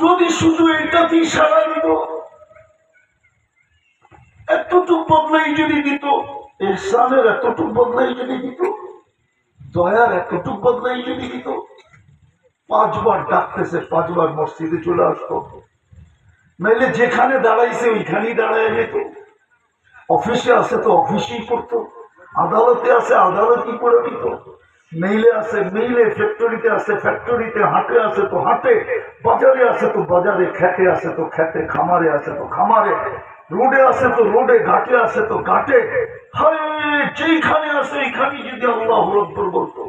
যদি শুধু এটাতেই সারা দিত এতটুক বদলাই যদি দিত, এহসানের এতটুক বদলাই যদি দিত, দয়ার এতটুক বদলাই যদি দিত, পাঁচবার ডাকতেছে, পাঁচবার মসজিদে চলে আসতো। নাইলে যেখানে দাঁড়াইছে, ওইখানেই দাঁড়ায় যেত। অফিসে আছে তো অফিসেই পড়তো, আদালতে আছে, আদালতই পড়ে নিত। মেইলে আছে মেইলে ফ্যাক্টরিতে আছে ফ্যাক্টরিতে হাটে আছে তো হাটে, বাজারে আছে তো বাজারে, খেতে আছে তো খেতে, খামারে আছে তো খামারে, রোডে আছে তো রোডে, ঘাটে আছে তো ঘাটে। যেইখানে আছে এইখানেই যদি আল্লাহ রব্বর বলতো,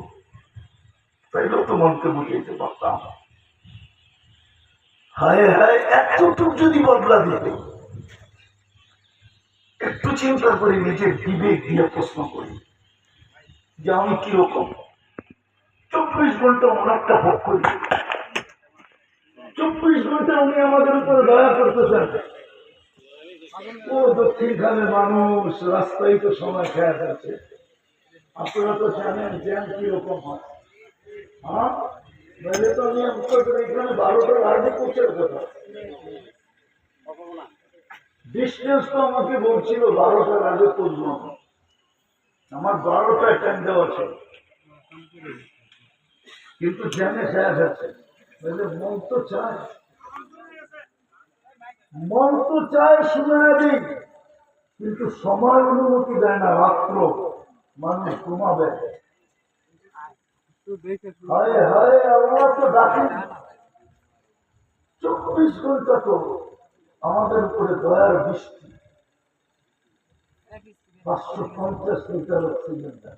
তাইলেও তো মনকে বুঝাইতে পারতাম। হায় হায়, এতটুক যদি বদলা দিতে একটু চিন্তা করি নিজের বিবেক দিয়ে প্রশ্ন করি যে আমি কীরকম? চব্বিশ ঘণ্টা অনেকটা ভোগ করি। চব্বিশ ঘণ্টা উনি আমাদের উপরে দয়া করতেছেন। ও দক্ষিণখানের মানুষ, রাস্তায় তো সময় খেয়া যাচ্ছে আপনারা তো জানেন জ্যাম কীরকম হয়। হ্যাঁ? নইলে তো আমার বারোটায় টাইম দেওয়া ছিল। কিন্তু জ্যামে শেষ আছে। মন তো চায়। মন তো চায় শুনে দিই কিন্তু সময় অনুমতি দেয় না, রাত্র মানুষ ঘুমাবে। চব্বিশ ঘণ্টা তো আমাদের উপরে দয়ার বৃষ্টি। পাঁচশো পঞ্চাশ লিটার অক্সিজেন দেন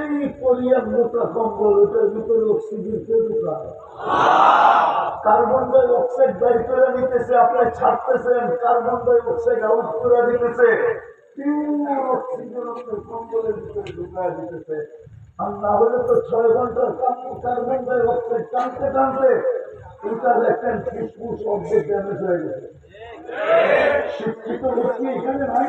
এই পরিয়ার মোটা কম্বল ভিতরে অক্সিজেন ঢুকায়। কার্বন ডাই অক্সাইড বের করে নিতেছে আপনি ছাড়তেছেন কার্বন ডাই অক্সাইড আউট করে দিতেছে। অক্সিজেন আপনার কম্বলের ছয় ঘণ্টার কার্বন ডাই অক্সাইড টানতে টানতে এটা দেখেন ফুসফুস অর্ধেক ড্যামেজ হয়ে গেছে। শিক্ষিত এখানে নাই?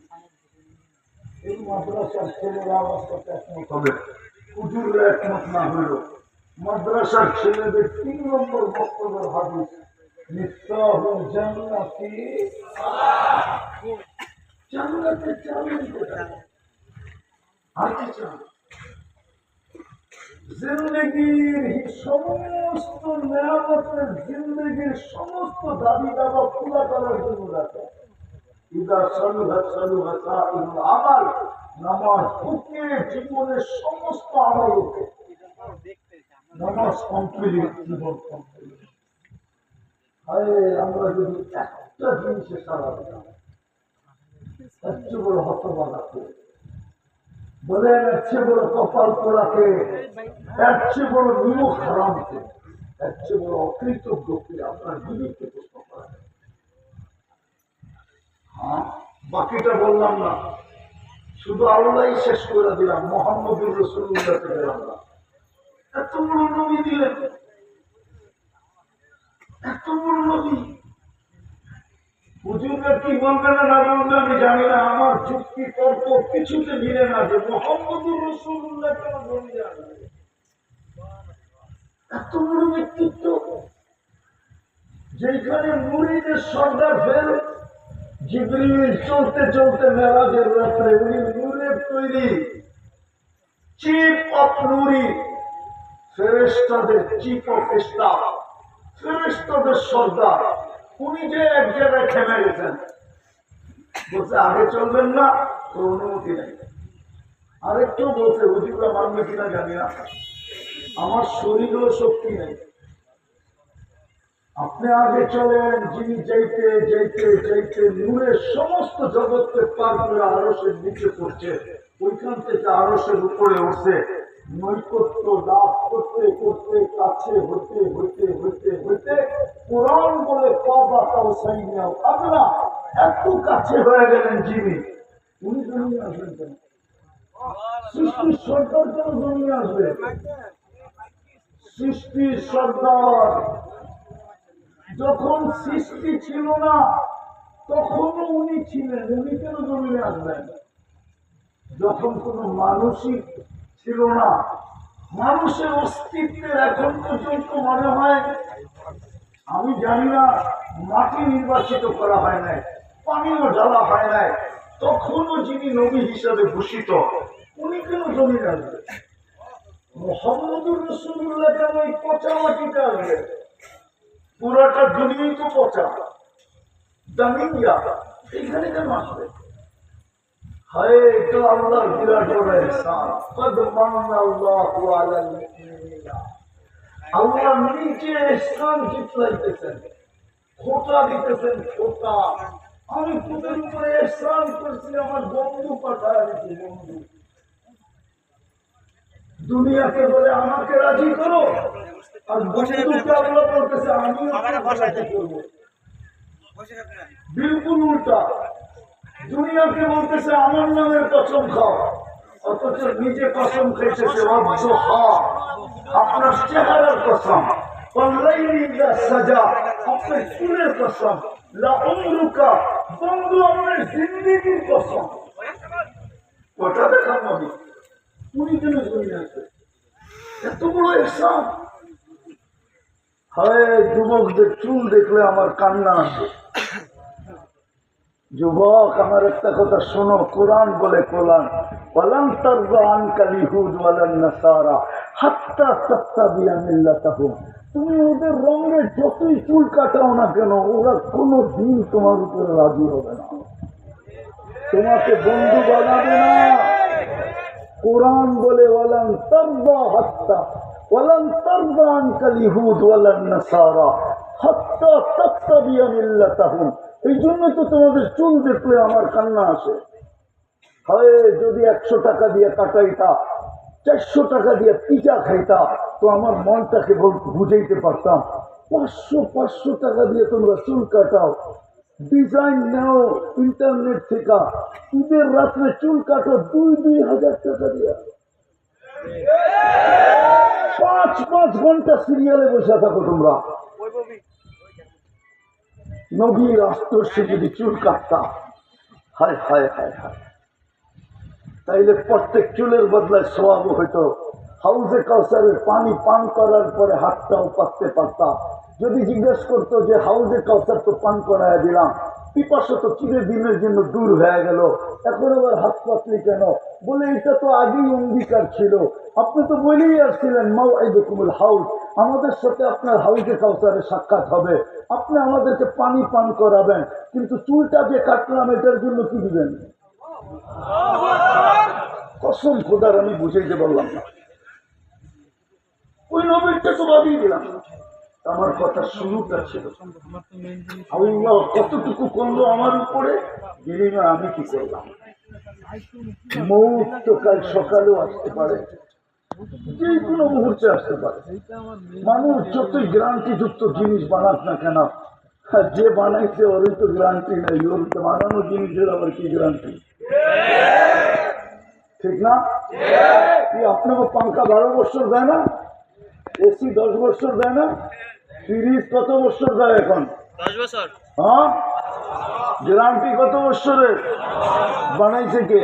এই মাদ্রাসার হবে ছেলেদের তিন নম্বর বক্তব্যের হাদিস মিফতাহু জিন্দগির সমস্ত নিয়ামতের জিন্দগির সমস্ত দাবি দাবা পুরা করার জন্য রাখা। জীবনের সমস্ত আমল নামাজ কমপ্লিট, জীবন আমরা যদি একটা জিনিসে সারা দিতাম এর চেয়ে বড় এর বড় কপাল পোড়াকে বড় বড় অকৃতজ্ঞকে আপনার প্রশ্ন করা যায়। হ্যাঁ বাকিটা বললাম না। শুধু আল্লাহই শেষ করে দিলাম, মোহাম্মদুর না। এত বড় নবী দিলেন। এত বড় নবী। হুজুররা কি বলবে না বলবে আমি জানি না, আমার যুক্তি তর্ক কিছুতে মিলে না যে মোহাম্মদুর রসুল্লাহ কেন বলি এত বড় ব্যক্তিত্ব। যেখানে মুড়িদের সর্দার ফেল চলতে চলতে মেলাজের রাত্রে উনি নূরের তৈরি। চিফ অফ নুরি ফেরেস্তাদের চিফ অফ স্টাফ ফেরেস্তাদের সর্দার। উনি যে এক জায়গায় থেমে গেছেন। বলছে, আগে চলবেন না তোর অনুমতি নেই। আরেকটু বলছে, হুজুরা মানবে কিনা জানি না। আমার শরীরও শক্তি নেই। আপনি আগে চলেন, যিনি যাইতে যাইতে যাইতে নূরের সমস্ত জগৎকে পার করে আরসের নিচে পড়ছে, ওইখান থেকে আরসের উপরে উঠছে। নৈকট্য লাভ করতে করতে, কাছে হইতে হইতে হইতে হইতে কোরআন বলে পাবা তাও সাইনিয়াও আপনারা এত কাছে হয়ে গেলেন যিনি। উনি জমিয়ে আসবেন কেন? সৃষ্টির সরকার কেন আসবে? সৃষ্টির সর্দার। যখন সৃষ্টি ছিল না, তখনও উনি ছিলেন। উনি কেন জমিনে আসবেন? যখন কোনো মানুষই ছিল না, মানুষের অস্তিত্বের এখন পর্যন্ত মনে হয়, আমি জানি না, মাটি নির্বাচিত করা হয় নাই, পানিও ঢালা হয় নাই, তখনও যিনি নবী হিসাবে ভূষিত, উনি কেন জমিনে আসবেন? মোহাম্মদুর রসুল্লাহ কেন এই পচা মাটিতে আসবে পুরাটা দুনিয়াই তো পচা। দামিয়া এখানে কেন আসবে? হায়, এটা আল্লাহর বিরাট বড় ইহসান কদ মান্না আল্লাহু আলাল মুমিনিনা। আল্লাহ নিজে ইহসান জিতলাইতেছেন খোটা দিতেছেন খোটা আমি তোদের উপরে ইহসান করছি, আমার বন্ধু পাঠায় বন্ধু। দুনিয়াকে বলে আমাকে রাজি করো। বিলকুল উল্টা। দুনিয়াকে বলতেছে আমার নামের কসম খাও। অথচ নিজে কসম খেয়েছে সে অর্ধ হা আপনার চেহারার কসম। সাজা। আপনার চুলের কসম। লা উমরুকা। বন্ধু আপনার জিন্দিগির কসম। ওটা দেখার নবী উনি কেন জমিয়ে আছে এত বড় হয়, যুবকদের চুল দেখলে আমার কান্না আসে। যুবক, আমার একটা কথা শোনো, কোরআন বলে কোরআন মিল্লাতাহুম। তুমি ওদের রঙের যতই চুল কাটাও না কেন, ওরা কোনো দিন তোমার উপরে রাজি হবে না। তোমাকে বন্ধু বানাবে না। কোরআন বলে, ওয়ালান তারদা হাত্তা এই জন্য তো তোমাদের চুল আমার কান্না আসে। হয়, যদি একশো টাকা দিয়ে কাটাইতা, চারশো টাকা দিয়ে খাইতা, তো আমার মনটাকে বুঝাইতে পারতাম। পাঁচশো পাঁচশো টাকা দিয়ে তোমরা চুল কাটাও। ডিজাইন নাও ইন্টারনেট থেকে। ঈদের রাত্রে চুল কাটো দুই দুই হাজার টাকা দিয়ে। পাঁচ পাঁচ ঘণ্টা সিরিয়ালে বসে থাকো তোমরা। নবীর আস্তর্ষে যদি চুল কাটতাম হায় হায় হায় হায়। তাইলে প্রত্যেক চুলের বদলায় সোয়াব হইতো। হাউজে কাউসারের পানি পান করার পরে হাতটাও পাততে পারতাম যদি জিজ্ঞেস করতো যে হাউজে কাউসার তো পান করায় দিলাম পিপাসা তো চিরে দিনের জন্য দূর হয়ে গেল। এখন আবার হাত পাতলি কেন? বলে, এটা তো আগেই অঙ্গীকার ছিল। আপনি তো বলেই আসছিলেন মাও আইদুকুমুল হাউস। আমাদের সাথে আপনার হাউজে কাউসারের সাক্ষাৎ হবে। আপনি আমাদেরকে পানি পান করাবেন, কিন্তু চুলটা যে কাটলাম, এটার জন্য কি দিবেন? কসম খোদার, আমি বুঝাইতে পারলাম না। ওই নবীরটা তো বাদিয়ে দিলাম। আমার কথা শুরুটা ছিল। আল্লাহ কতটুকু করল আমার উপরে? বিনিময় আমি কি করলাম? মৌত তো কাল সকালেও আসতে পারে। যে কোনো মুহূর্তে আসতে পারে। মানুষ যতই গ্রান্টি যুক্ত জিনিস বানাক না কেন যে বানাইছে ওরই তো গ্রান্টি নেই ওর তো বানানো জিনিসের আবার কি গ্রান্টি ঠিক। না? কি আপনাকে পাঙ্খা বারো বছর দেয় না? এসি দশ বছর দেয় না ফ্রিজ কত বছর দেয় এখন? দশ বছর? হ্যাঁ? গ্যারান্টি কত বছরের? বানাইছে কে?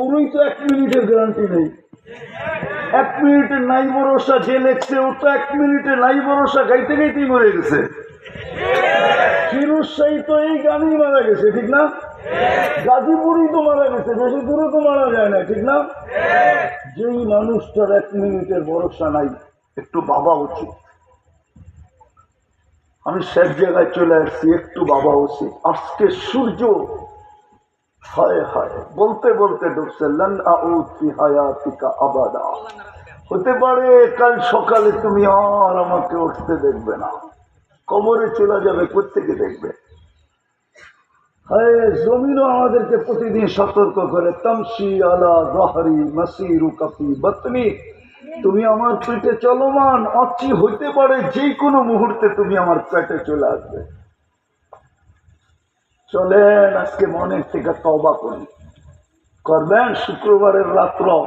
ওরই তো এক মিনিটের গ্যারান্টি নেই। এক মিনিটের নাই ভরসা যে লেখছে ও তো এক মিনিটে নাই ভরসা গাইতে গাইতেই মরে গেছে। ফিরুজ শাহী তো এই গানেই মারা গেছে ঠিক না? গাজীপুরই তো মারা গেছে, বেশি দূরে তো মারা যায় না, ঠিক না? যেই মানুষটার এক মিনিটের ভরসা নাই, একটু বাবা উচিত। আমি শেষ জায়গায় চলে আসছি, একটু বাবা উচিত। আজকে সূর্য, হায় হায়, বলতে বলতে হায়াতিকা আবাদা। হতে পারে কাল সকালে তুমি আর আমাকে উঠতে দেখবে না। কবরে চলে যাবে কোথেকে দেখবে? জমিনও আমাদেরকে প্রতিদিন সতর্ক করে। তামসি আলা রহারি মাসিরু কাপি বতনি। তুমি আমার পেটে চলমান, অচি হইতে পারে যে কোনো মুহূর্তে তুমি আমার পেটে চলে আসবে। চলেন, আজকে মনের থেকে তবা করি। করবেন শুক্রবারের রাত্র।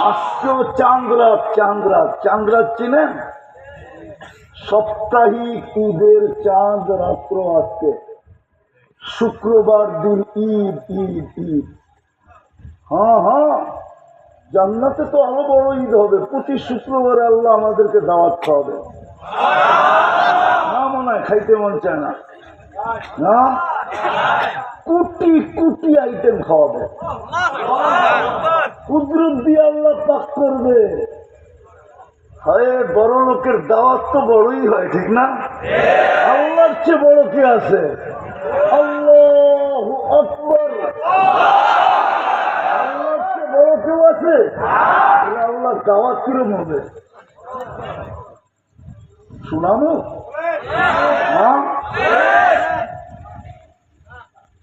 আজকেও চাঁদ রাত চাঁদ রাত চাঁদ চিনেন? সাপ্তাহিক ঈদের চাঁদ রাত্র আজকে। শুক্রবার দিন ঈদ ঈদ ঈদ। হ্যাঁ হ্যাঁ। জান্নাতে তো আরও বড় ঈদ হবে। প্রতি শুক্রবারে আল্লাহ আমাদেরকে দাওয়াত খাওয়াবে। না মনে হয় খাইতে মন চায় না। কোটি কোটি আইটেম খাওয়াবে। কুদরত দিয়ে আল্লাহ পাক করবে। হয়, বড় লোকের দাওয়াত তো বড়ই হয়, ঠিক না? আল্লাহর চেয়ে বড় কে আছে? আকবর। আল্লাহর চেয়ে বড় কেউ আছে? তাহলে আল্লাহর দাওয়াত কিরম হবে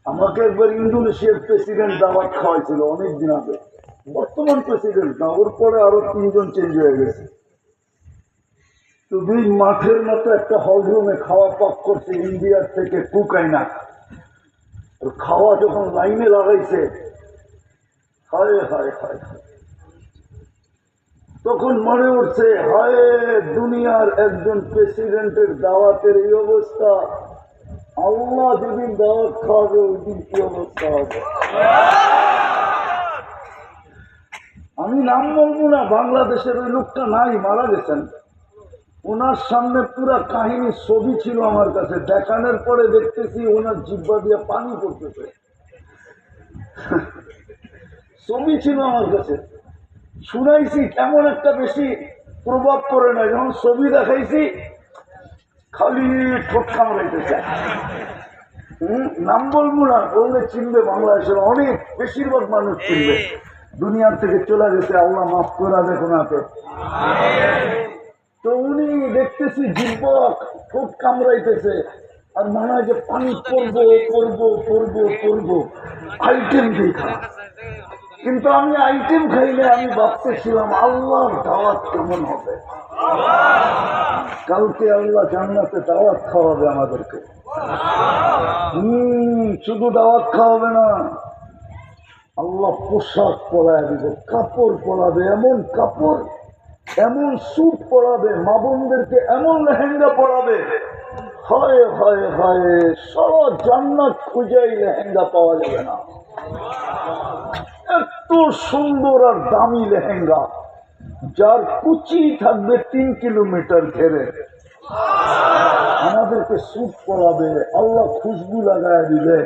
আমাকে একবার ইন্দোনেশিয়ার প্রেসিডেন্ট দাওয়াত খাওয়াইছিল অনেক দিন আগে। বর্তমান প্রেসিডেন্ট না, ওর পরে আরও তিনজন চেঞ্জ হয়ে গেছে। তো দুই মাঠের মতো একটা হল রুমে খাওয়া পাক করছে ইন্ডিয়ার থেকে কুকাইনা খাওয়া যখন লাইনে লাগাইছে, হায় হায় হায়। তখন মনে উঠছে, হায়, দুনিয়ার একজন প্রেসিডেন্টের দাওয়াতের এই অবস্থা। আল্লাহ যেদিন দাওয়াত খাওয়াবে, ওই দিন কি অবস্থা হবে? আমি নাম বলব না, বাংলাদেশের ওই লোকটা নাই, মারা গেছেন। ওনার সামনে পুরা কাহিনী ছবি ছিল আমার কাছে। দেখানোর পরে দেখতেছি ওনার জিব্বা দিয়ে পানি পড়তেছে। ছবি ছিল আমার কাছে। শুনাইছি কেমন একটা বেশি প্রভাব পড়ে না। যখন ছবি দেখাইছি খালি ঠোঁট কামড়াইতেছে। হুম, নাম বলব না বললে চিনবে বাংলাদেশের অনেক বেশিরভাগ মানুষ চিনবে। দুনিয়ার থেকে চলে গেছে আল্লাহ মাফ করা দেখো না তো তো উনি দেখতেছি জিব্বক খুব কামড়াইতেছে। আর মনে হয় যে পানি পড়ব পড়ব পড়ব পড়ব। আইটেম দেখা। কিন্তু আমি আইটেম খাইলে আমি ভাবতেছিলাম আল্লাহর দাওয়াত কেমন হবে? কালকে আল্লাহ জান্নাতে দাওয়াত খাওয়াবে আমাদেরকে। হম, শুধু দাওয়াত খাওয়াবে না। আল্লাহ পোশাক পরায় দিবে, কাপড় পরাবে, এমন কাপড় এমন স্যুট পরাবে, মা বোনদেরকে এমন লেহেঙ্গা পরাবে, হয় হয় হয়, সারা জান্নাত খুঁজেই লেহেঙ্গা পাওয়া যাবে না। এত সুন্দর আর দামি লেহেঙ্গা, যার কুচি থাকবে তিন কিলোমিটার ঘেরে। আমাদেরকে স্যুট পরাবে, আল্লাহ খুশবু লাগায় দিবে,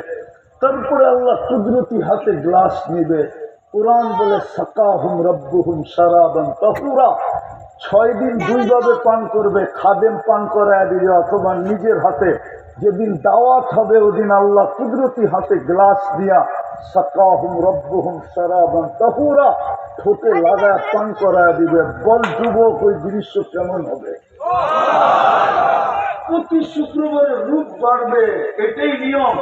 তারপরে আল্লাহ কুদরতি হাতে গ্লাস নিবে কোরআন বলে সাকা হুম রব্বু হুম সারাবান তহুরা। ছয় দিন দুইভাবে পান করবে, খাদেম পান করায় দিবে অথবা নিজের হাতে। যেদিন দাওয়াত হবে, ওদিন আল্লাহ কুদরতি হাতে গ্লাস দিয়া সাকা হুম রব্বু হুম সারাবান তহুরা ঠোঁটে লাগায় পান করায় দিবে। বল, যুবক, ওই দৃশ্য কেমন হবে? প্রতি শুক্রবারে রূপ বাড়বে, এটাই নিয়ম।